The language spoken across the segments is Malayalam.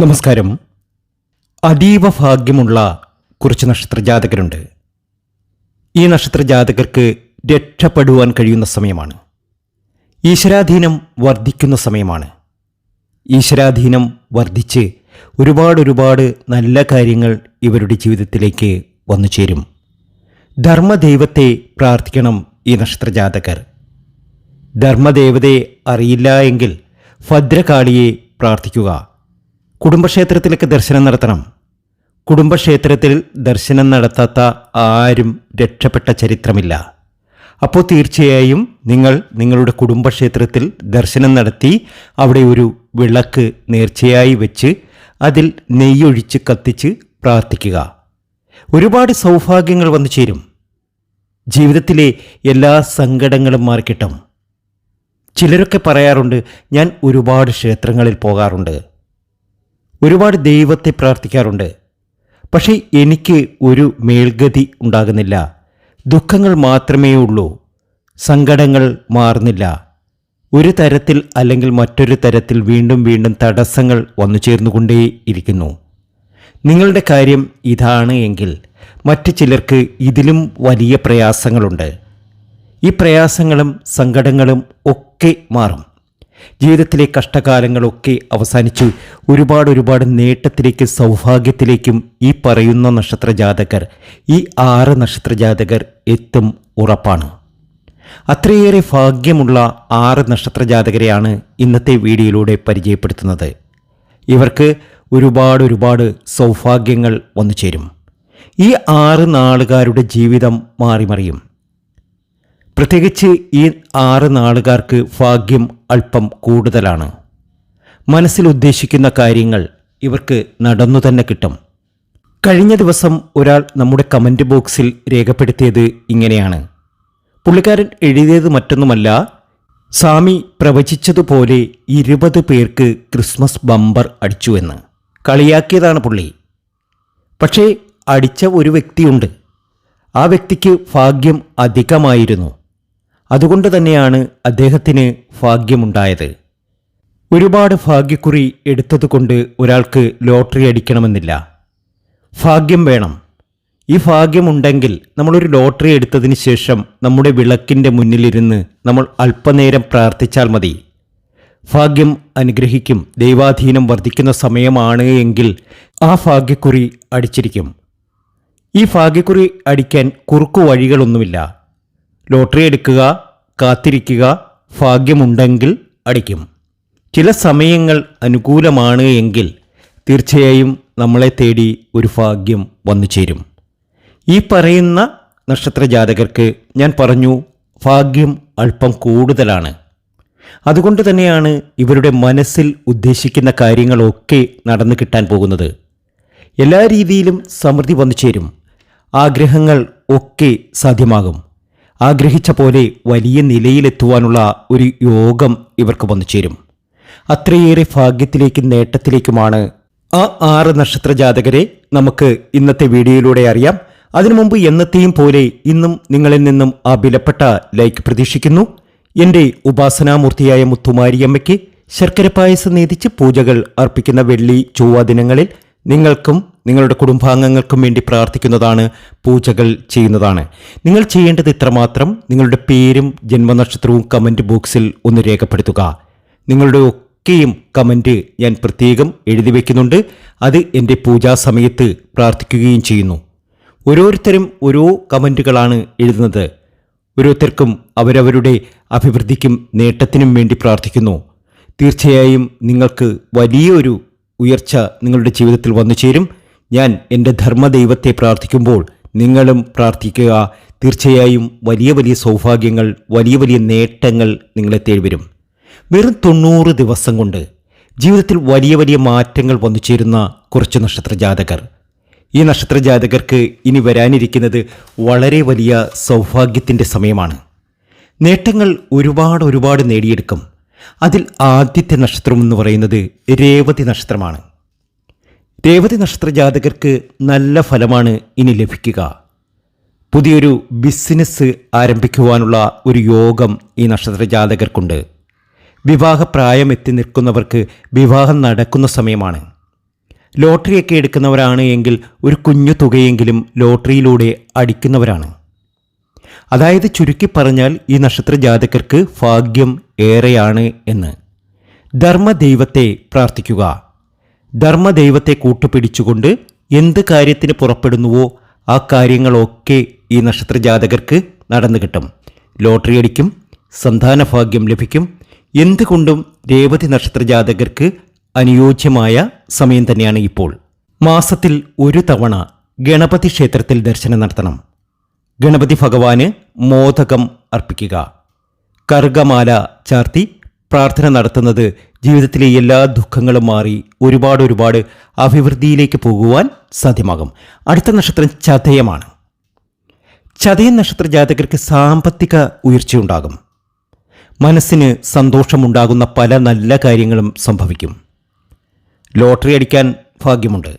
നമസ്കാരം. അതീവ ഭാഗ്യമുള്ള കുറച്ച് നക്ഷത്രജാതകരുണ്ട്. ഈ നക്ഷത്രജാതകർക്ക് രക്ഷപ്പെടുവാൻ കഴിയുന്ന സമയമാണ്. ഈശ്വരാധീനം വർദ്ധിക്കുന്ന സമയമാണ്. ഈശ്വരാധീനം വർദ്ധിച്ച് ഒരുപാട് ഒരുപാട് നല്ല കാര്യങ്ങൾ ഇവരുടെ ജീവിതത്തിലേക്ക് വന്നു ചേരും. ധർമ്മദൈവത്തെ പ്രാർത്ഥിക്കണം ഈ നക്ഷത്രജാതകർ. ധർമ്മദേവതയെ അറിയില്ല എങ്കിൽ ഭദ്രകാളിയെ പ്രാർത്ഥിക്കുക. കുടുംബക്ഷേത്രത്തിലേക്ക് ദർശനം നടത്തണം. കുടുംബക്ഷേത്രത്തിൽ ദർശനം നടത്താത്ത ആരും രക്ഷപ്പെട്ട ചരിത്രമില്ല. അപ്പോൾ തീർച്ചയായും നിങ്ങൾ നിങ്ങളുടെ കുടുംബക്ഷേത്രത്തിൽ ദർശനം നടത്തി അവിടെ ഒരു വിളക്ക് നേർച്ചയായി വെച്ച് അതിൽ നെയ്യൊഴിച്ച് കത്തിച്ച് പ്രാർത്ഥിക്കുക. ഒരുപാട് സൗഭാഗ്യങ്ങൾ വന്നു ചേരും. ജീവിതത്തിലെ എല്ലാ സങ്കടങ്ങളും മാറിക്കിട്ടും. ചിലരൊക്കെ പറയാറുണ്ട് ഞാൻ ഒരുപാട് ക്ഷേത്രങ്ങളിൽ പോകാറുണ്ട്. ഒരുപാട് ദൈവത്തെ പ്രാർത്ഥിക്കാറുണ്ട്. പക്ഷേ എനിക്ക് ഒരു മേൽഗതി ഉണ്ടാകുന്നില്ല. ദുഃഖങ്ങൾ മാത്രമേ ഉള്ളൂ. സങ്കടങ്ങൾ മാറുന്നില്ല. ഒരു തരത്തിൽ അല്ലെങ്കിൽ മറ്റൊരു തരത്തിൽ വീണ്ടും വീണ്ടും തടസ്സങ്ങൾ വന്നു ചേർന്നുകൊണ്ടേ ഇരിക്കുന്നു. നിങ്ങളുടെ കാര്യം ഇതാണ് എങ്കിൽ മറ്റു ചിലർക്ക് ഇതിലും വലിയ പ്രയാസങ്ങളുണ്ട്. ഈ പ്രയാസങ്ങളും സങ്കടങ്ങളും ഒക്കെ മാറും. ജീവിതത്തിലെ കഷ്ടകാലങ്ങളൊക്കെ അവസാനിച്ചു ഒരുപാട് ഒരുപാട് നേട്ടത്തിലേക്ക് സൗഭാഗ്യത്തിലേക്കും ഈ പറയുന്ന നക്ഷത്ര ജാതകർ ഈ ആറ് നക്ഷത്ര ജാതകർ എത്തും ഉറപ്പാണ്. അത്രയേറെ ഭാഗ്യമുള്ള ആറ് നക്ഷത്ര ജാതകരെയാണ് ഇന്നത്തെ വീഡിയോയിലൂടെ പരിചയപ്പെടുത്തുന്നത്. ഇവർക്ക് ഒരുപാട് ഒരുപാട് സൗഭാഗ്യങ്ങൾ വന്നു ചേരും ഈ ആറ് നാളുകാരുടെ ജീവിതം മാറിമറിയും. പ്രത്യേകിച്ച് ഈ ആറ് നാളുകാർക്ക് ഭാഗ്യം അല്പം കൂടുതലാണ്. മനസ്സിൽ ഉദ്ദേശിക്കുന്ന കാര്യങ്ങൾ ഇവർക്ക് നടന്നു തന്നെ കിട്ടും. കഴിഞ്ഞ ദിവസം ഒരാൾ നമ്മുടെ കമന്റ് ബോക്സിൽ രേഖപ്പെടുത്തിയത് ഇങ്ങനെയാണ്. പുള്ളിക്കാരൻ എഴുതിയത് മറ്റൊന്നുമല്ല സ്വാമി പ്രവചിച്ചതുപോലെ ഇരുപത് പേർക്ക് ക്രിസ്മസ് ബമ്പർ അടിച്ചുവെന്ന് കളിയാക്കിയതാണ് പുള്ളി. പക്ഷേ അടിച്ച ഒരു വ്യക്തിയുണ്ട്. ആ വ്യക്തിക്ക് ഭാഗ്യം അധികമായിരുന്നു. അതുകൊണ്ട് തന്നെയാണ് അദ്ദേഹത്തിന് ഭാഗ്യമുണ്ടായത്. ഒരുപാട് ഭാഗ്യക്കുറി എടുത്തതുകൊണ്ട് ഒരാൾക്ക് ലോട്ടറി അടിക്കണമെന്നില്ല. ഭാഗ്യം വേണം. ഈ ഭാഗ്യമുണ്ടെങ്കിൽ നമ്മളൊരു ലോട്ടറി എടുത്തതിന് ശേഷം നമ്മുടെ വിളക്കിന്റെ മുന്നിലിരുന്ന് നമ്മൾ അല്പനേരം പ്രാർത്ഥിച്ചാൽ മതി. ഭാഗ്യം അനുഗ്രഹിക്കും. ദൈവാധീനം വർദ്ധിക്കുന്ന സമയമാണ് എങ്കിൽ ആ ഭാഗ്യക്കുറി അടിച്ചിരിക്കും. ഈ ഭാഗ്യക്കുറി അടിക്കാൻ കുറുക്കു വഴികളൊന്നുമില്ല. ലോട്ടറി എടുക്കുക കാത്തിരിക്കുക ഭാഗ്യമുണ്ടെങ്കിൽ അടിക്കും. ചില സമയങ്ങൾ അനുകൂലമാണ് എങ്കിൽ തീർച്ചയായും നമ്മളെ തേടി ഒരു ഭാഗ്യം വന്നു ചേരും. ഈ പറയുന്ന നക്ഷത്ര ജാതകർക്ക് ഞാൻ പറഞ്ഞു ഭാഗ്യം അല്പം കൂടുതലാണ്. അതുകൊണ്ട് തന്നെയാണ് ഇവരുടെ മനസ്സിൽ ഉദ്ദേശിക്കുന്ന കാര്യങ്ങളൊക്കെ നടന്നു കിട്ടാൻ പോകുന്നത്. എല്ലാ രീതിയിലും സമൃദ്ധി വന്നു ചേരും. ആഗ്രഹങ്ങൾ ഒക്കെ സാധ്യമാകും. ആഗ്രഹിച്ച പോലെ വലിയ നിലയിലെത്തുവാനുള്ള ഒരു യോഗം ഇവർക്ക് വന്നു ചേരും. അത്രയേറെ ഭാഗ്യത്തിലേക്കും നേട്ടത്തിലേക്കുമാണ് ആ ആറ് നക്ഷത്ര ജാതകരെ നമുക്ക് ഇന്നത്തെ വീഡിയോയിലൂടെ അറിയാം. അതിനു മുമ്പ് എന്നത്തെയും പോലെ ഇന്നും നിങ്ങളിൽ നിന്നും ആ വിലപ്പെട്ട ലൈക്ക് പ്രതീക്ഷിക്കുന്നു. എന്റെ ഉപാസനാമൂർത്തിയായ മുത്തുമാരിയമ്മയ്ക്ക് ശർക്കര പായസം നേതിച്ച് പൂജകൾ അർപ്പിക്കുന്ന വെള്ളി ചൊവ്വ ദിനങ്ങളിൽ നിങ്ങൾക്കും നിങ്ങളുടെ കുടുംബാംഗങ്ങൾക്കും വേണ്ടി പ്രാർത്ഥിക്കുന്നതാണ് പൂജകൾ ചെയ്യുന്നതാണ്. നിങ്ങൾ ചെയ്യേണ്ടത് ഇത്രമാത്രം നിങ്ങളുടെ പേരും ജന്മനക്ഷത്രവും കമന്റ് ബോക്സിൽ ഒന്ന് രേഖപ്പെടുത്തുക. നിങ്ങളുടെ ഒക്കെയും കമന്റ് ഞാൻ പ്രത്യേകം എഴുതി വയ്ക്കുന്നുണ്ട് അത് എന്റെ പൂജാ സമയത്ത് പ്രാർത്ഥിക്കുകയും ചെയ്യുന്നു. ഓരോരുത്തരും ഓരോ കമന്റുകളാണ് എഴുതുന്നത്. ഓരോരുത്തർക്കും അവരവരുടെ അഭിവൃദ്ധിക്കും നേട്ടത്തിനും വേണ്ടി പ്രാർത്ഥിക്കുന്നു. തീർച്ചയായും നിങ്ങൾക്ക് വലിയൊരു ഉയർച്ച നിങ്ങളുടെ ജീവിതത്തിൽ വന്നു ചേരും. ഞാൻ എന്റെ ധർമ്മദൈവത്തെ പ്രാർത്ഥിക്കുമ്പോൾ നിങ്ങളും പ്രാർത്ഥിക്കുക. തീർച്ചയായും വലിയ വലിയ സൗഭാഗ്യങ്ങൾ വലിയ വലിയ നേട്ടങ്ങൾ നിങ്ങളെ തേടി വരും വെറും തൊണ്ണൂറ് ദിവസം കൊണ്ട് ജീവിതത്തിൽ വലിയ വലിയ മാറ്റങ്ങൾ വന്നു ചേരുന്ന കുറച്ച് നക്ഷത്ര ജാതകർ ഈ നക്ഷത്ര ജാതകർക്ക് ഇനി വരാനിരിക്കുന്നത് വളരെ വലിയ സൗഭാഗ്യത്തിന്റെ സമയമാണ്. നേട്ടങ്ങൾ ഒരുപാട് ഒരുപാട് നേടിയെടുക്കും. അതിൽ ആദ്യത്തെ നക്ഷത്രം എന്ന് പറയുന്നത് രേവതി നക്ഷത്രമാണ്. രേവതി നക്ഷത്ര ജാതകർക്ക് നല്ല ഫലമാണ് ഇനി ലഭിക്കുക. പുതിയൊരു ബിസിനസ് ആരംഭിക്കുവാനുള്ള ഒരു യോഗം ഈ നക്ഷത്ര ജാതകർക്കുണ്ട് വിവാഹപ്രായം എത്തി നിൽക്കുന്നവർക്ക് വിവാഹം നടക്കുന്ന സമയമാണ്. ലോട്ടറിയൊക്കെ എടുക്കുന്നവരാണ് എങ്കിൽ ഒരു കുഞ്ഞു തുകയെങ്കിലും ലോട്ടറിയിലൂടെ അടിക്കുന്നവരാണ്. അതായത് ചുരുക്കി പറഞ്ഞാൽ ഈ നക്ഷത്ര ജാതകർക്ക് ഭാഗ്യം ഏറെയാണ് എന്ന്. ധർമ്മദൈവത്തെ പ്രാർത്ഥിക്കുക. ധർമ്മദൈവത്തെ കൂട്ടുപിടിച്ചുകൊണ്ട് എന്ത് കാര്യത്തിന് പുറപ്പെടുന്നുവോ ആ കാര്യങ്ങളൊക്കെ ഈ നക്ഷത്ര ജാതകർക്ക് നടന്നു കിട്ടും. ലോട്ടറി അടിക്കും സന്താന ഭാഗ്യം ലഭിക്കും. എന്തുകൊണ്ടും രേവതി നക്ഷത്ര ജാതകർക്ക് അനുയോജ്യമായ സമയം തന്നെയാണ് ഇപ്പോൾ. മാസത്തിൽ ഒരു തവണ ഗണപതി ക്ഷേത്രത്തിൽ ദർശനം നടത്തണം. ഗണപതി ഭഗവാന് മോദകം അർപ്പിക്കുക. കർഗമാല ചാർത്തി പ്രാർത്ഥന നടത്തുന്നത് ജീവിതത്തിലെ എല്ലാ ദുഃഖങ്ങളും മാറി ഒരുപാട് ഒരുപാട് അഭിവൃദ്ധിയിലേക്ക് പോകുവാൻ സാധ്യമാകും. അടുത്ത നക്ഷത്രം ചതയമാണ്. ചതയ നക്ഷത്ര ജാതകർക്ക് സാമ്പത്തിക ഉയർച്ചയുണ്ടാകും. മനസ്സിന് സന്തോഷമുണ്ടാകുന്ന പല നല്ല കാര്യങ്ങളും സംഭവിക്കും. ലോട്ടറി അടിക്കാൻ ഭാഗ്യമുണ്ട്.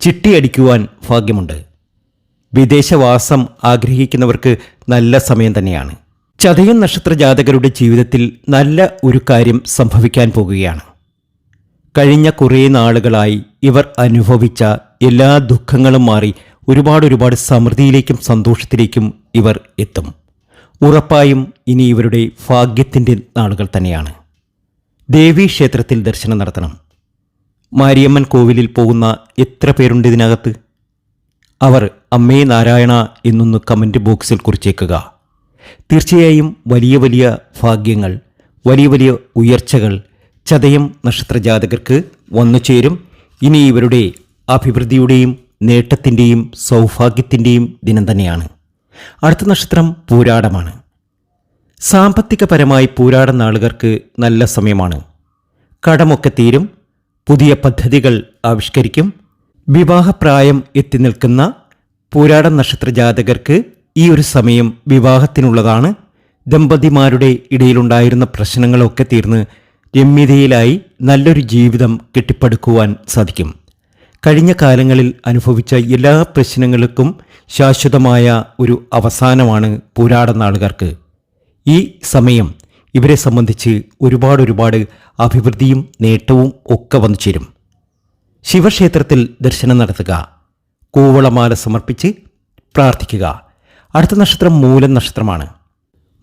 ചിട്ടി അടിക്കുവാൻ ഭാഗ്യമുണ്ട്. വിദേശവാസം ആഗ്രഹിക്കുന്നവർക്ക് നല്ല സമയം തന്നെയാണ്. ചതയൻ നക്ഷത്ര ജാതകരുടെ ജീവിതത്തിൽ നല്ല ഒരു കാര്യം സംഭവിക്കാൻ പോകുകയാണ്. കഴിഞ്ഞ കുറേ നാളുകളായി ഇവർ അനുഭവിച്ച എല്ലാ ദുഃഖങ്ങളും മാറി ഒരുപാട് ഒരുപാട് സമൃദ്ധിയിലേക്കും സന്തോഷത്തിലേക്കും ഇവർ എത്തും. ഉറപ്പായും ഇനി ഇവരുടെ ഭാഗ്യത്തിന്റെ നാളുകൾ തന്നെയാണ്. ദേവീ ക്ഷേത്രത്തിൽ ദർശനം നടത്തണം. മാരിയമ്മൻ കോവിലിൽ പോകുന്ന എത്ര പേരുണ്ട് ഇതിനകത്ത്? അവർ അമ്മേ നാരായണ എന്നൊന്ന് കമന്റ് ബോക്സിൽ കുറിച്ചേക്കുക. തീർച്ചയായും വലിയ വലിയ ഭാഗ്യങ്ങൾ വലിയ വലിയ ഉയർച്ചകൾ ചതയം നക്ഷത്രജാതകർക്ക് വന്നു ചേരും. ഇനി ഇവരുടെ അഭിവൃദ്ധിയുടെയും നേട്ടത്തിന്റെയും സൗഭാഗ്യത്തിന്റെയും ദിനം തന്നെയാണ്. അടുത്ത നക്ഷത്രം പൂരാടമാണ്. സാമ്പത്തികപരമായി പോരാടുന്ന ആളുകൾക്ക് നല്ല സമയമാണ്. കടമൊക്കെ തീരും പുതിയ പദ്ധതികൾ ആവിഷ്കരിക്കും വിവാഹപ്രായം എത്തി നിൽക്കുന്ന പൂരാട നക്ഷത്ര ജാതകർക്ക് ഈ ഒരു സമയം വിവാഹത്തിനുള്ളതാണ്. ദമ്പതിമാരുടെ ഇടയിലുണ്ടായിരുന്ന പ്രശ്നങ്ങളൊക്കെ തീർന്ന് രമ്യതയിലായി നല്ലൊരു ജീവിതം കെട്ടിപ്പടുക്കുവാൻ സാധിക്കും. കഴിഞ്ഞ കാലങ്ങളിൽ അനുഭവിച്ച എല്ലാ പ്രശ്നങ്ങൾക്കും ശാശ്വതമായ ഒരു അവസാനമാണ് പൂരാട നാളുകാർക്ക്. ഈ സമയം ഇവരെ സംബന്ധിച്ച് ഒരുപാട് ഒരുപാട് അഭിവൃദ്ധിയും നേട്ടവും ഒക്കെ വന്നു ചേരും ശിവക്ഷേത്രത്തിൽ ദർശനം നടത്തുക. കൂവളമാല സമർപ്പിച്ച് പ്രാർത്ഥിക്കുക. അടുത്ത നക്ഷത്രം മൂലം നക്ഷത്രമാണ്.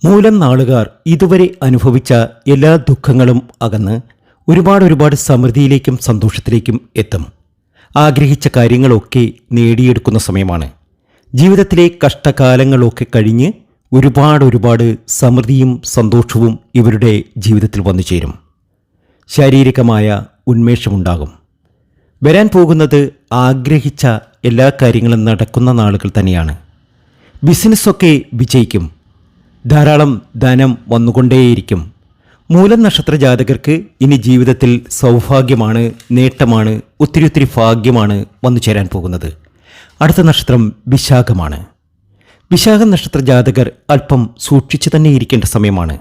മൂലം നാളുകാർ ഇതുവരെ അനുഭവിച്ച എല്ലാ ദുഃഖങ്ങളും അകന്ന് ഒരുപാട് ഒരുപാട് സമൃദ്ധിയിലേക്കും സന്തോഷത്തിലേക്കും എത്തും. ആഗ്രഹിച്ച കാര്യങ്ങളൊക്കെ നേടിയെടുക്കുന്ന സമയമാണ്. ജീവിതത്തിലെ കഷ്ടകാലങ്ങളൊക്കെ കഴിഞ്ഞ് ഒരുപാട് ഒരുപാട് സമൃദ്ധിയും സന്തോഷവും ഇവരുടെ ജീവിതത്തിൽ വന്നു ചേരും ശാരീരികമായ ഉന്മേഷമുണ്ടാകും. വരാൻ പോകുന്നത് ആഗ്രഹിച്ച എല്ലാ കാര്യങ്ങളും നടക്കുന്ന നാളുകൾ തന്നെയാണ്. ബിസിനസ്സൊക്കെ വിജയിക്കും. ധാരാളം ധനം വന്നുകൊണ്ടേയിരിക്കും. മൂലം നക്ഷത്ര ജാതകർക്ക് ഇനി ജീവിതത്തിൽ സൗഭാഗ്യമാണ് നേട്ടമാണ് ഒത്തിരി ഒത്തിരി ഭാഗ്യമാണ് വന്നു ചേരാൻ പോകുന്നത്. അടുത്ത നക്ഷത്രം വിശാഖമാണ്. വിശാഖ നക്ഷത്ര ജാതകർ അല്പം സൂക്ഷിച്ചു തന്നെ ഇരിക്കേണ്ട സമയമാണ്.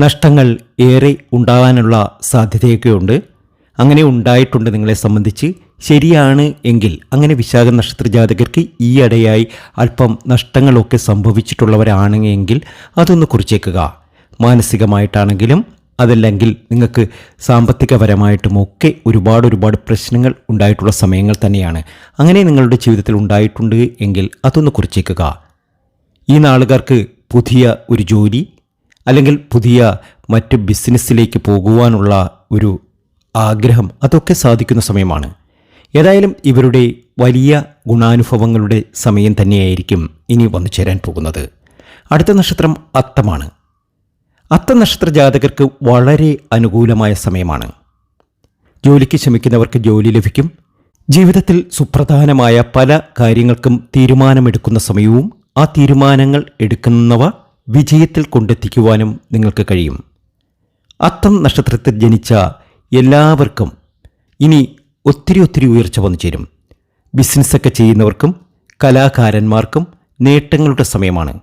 നഷ്ടങ്ങൾ ഏറെ ഉണ്ടാകാനുള്ള സാധ്യതയൊക്കെയുണ്ട്. അങ്ങനെ ഉണ്ടായിട്ടുണ്ട് നിങ്ങളെ സംബന്ധിച്ച്. ശരിയാണ് എങ്കിൽ അങ്ങനെ വിശാഖ നക്ഷത്ര ജാതകർക്ക് ഈയിടെയായി അല്പം നഷ്ടങ്ങളൊക്കെ സംഭവിച്ചിട്ടുള്ളവരാണ് എങ്കിൽ അതൊന്ന് കുറിച്ചേക്കുക. മാനസികമായിട്ടാണെങ്കിലും അതല്ലെങ്കിൽ നിങ്ങൾക്ക് സാമ്പത്തികപരമായിട്ടും ഒക്കെ ഒരുപാട് ഒരുപാട് പ്രശ്നങ്ങൾ ഉണ്ടായിട്ടുള്ള സമയങ്ങൾ തന്നെയാണ്. അങ്ങനെ നിങ്ങളുടെ ജീവിതത്തിൽ ഉണ്ടായിട്ടുണ്ട് എങ്കിൽ അതൊന്ന് കുറിച്ചേക്കുക. ഈ നാളുകാർക്ക് പുതിയ ഒരു ജോലി അല്ലെങ്കിൽ പുതിയ മറ്റ് ബിസിനസ്സിലേക്ക് പോകുവാനുള്ള ഒരു ആഗ്രഹം അതൊക്കെ സാധിക്കുന്ന സമയമാണ്. ഏതായാലും ഇവരുടെ വലിയ ഗുണാനുഭവങ്ങളുടെ സമയം തന്നെയായിരിക്കും ഇനി വന്നു ചേരാൻ പോകുന്നത്. അടുത്ത നക്ഷത്രം അത്തമാണ്. അത്ത നക്ഷത്ര ജാതകർക്ക് വളരെ അനുകൂലമായ സമയമാണ്. ജോലിക്ക് ശ്രമിക്കുന്നവർക്ക് ജോലി ലഭിക്കും. ജീവിതത്തിൽ സുപ്രധാനമായ പല കാര്യങ്ങൾക്കും തീരുമാനമെടുക്കുന്ന സമയവും ആ തീരുമാനങ്ങൾ എടുക്കുന്നവ വിജയത്തിൽ കൊണ്ടെത്തിക്കുവാനും നിങ്ങൾക്ക് കഴിയും. അത്തം നക്ഷത്രത്തിൽ ജനിച്ച എല്ലാവർക്കും ഇനി ഒത്തിരി ഒത്തിരി ഉയർച്ച വന്നു ചേരും. ബിസിനസ്സൊക്കെ ചെയ്യുന്നവർക്കും കലാകാരന്മാർക്കും നേട്ടങ്ങളുടെ സമയമാണ്.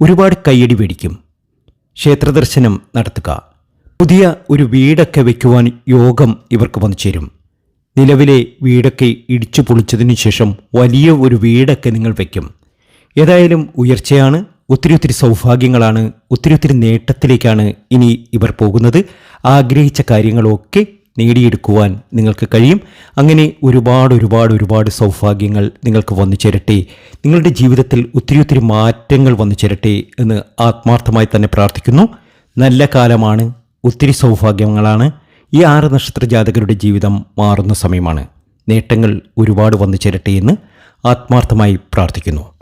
ഒരുപാട് കൈയടി മേടിക്കും. ക്ഷേത്രദർശനം നടത്തുക. പുതിയ ഒരു വീടൊക്കെ വയ്ക്കുവാൻ യോഗം ഇവർക്ക് വന്നു ചേരും. നിലവിലെ വീടൊക്കെ ഇടിച്ചു പൊളിച്ചതിനു ശേഷം വലിയ ഒരു വീടൊക്കെ നിങ്ങൾ വയ്ക്കും. ഏതായാലും ഉയർച്ചയാണ്. ഒത്തിരി ഒത്തിരി സൗഭാഗ്യങ്ങളാണ് ഒത്തിരി ഒത്തിരി നേട്ടത്തിലേക്കാണ് ഇനി ഇവർ പോകുന്നത്. ആഗ്രഹിച്ച കാര്യങ്ങളൊക്കെ നേടിയെടുക്കുവാൻ നിങ്ങൾക്ക് കഴിയും. അങ്ങനെ ഒരുപാട് ഒരുപാട് ഒരുപാട് സൗഭാഗ്യങ്ങൾ നിങ്ങൾക്ക് വന്നു ചേരട്ടെ. നിങ്ങളുടെ ജീവിതത്തിൽ ഒത്തിരി ഒത്തിരി മാറ്റങ്ങൾ വന്നു ചേരട്ടെ എന്ന് ആത്മാർത്ഥമായി തന്നെ പ്രാർത്ഥിക്കുന്നു. നല്ല കാലമാണ് ഒത്തിരി സൗഭാഗ്യങ്ങളാണ്. ഈ ആറ് നക്ഷത്ര ജാതകരുടെ ജീവിതം മാറുന്ന സമയമാണ്. നേട്ടങ്ങൾ ഒരുപാട് വന്നു ചേരട്ടെ എന്ന് ആത്മാർത്ഥമായി പ്രാർത്ഥിക്കുന്നു.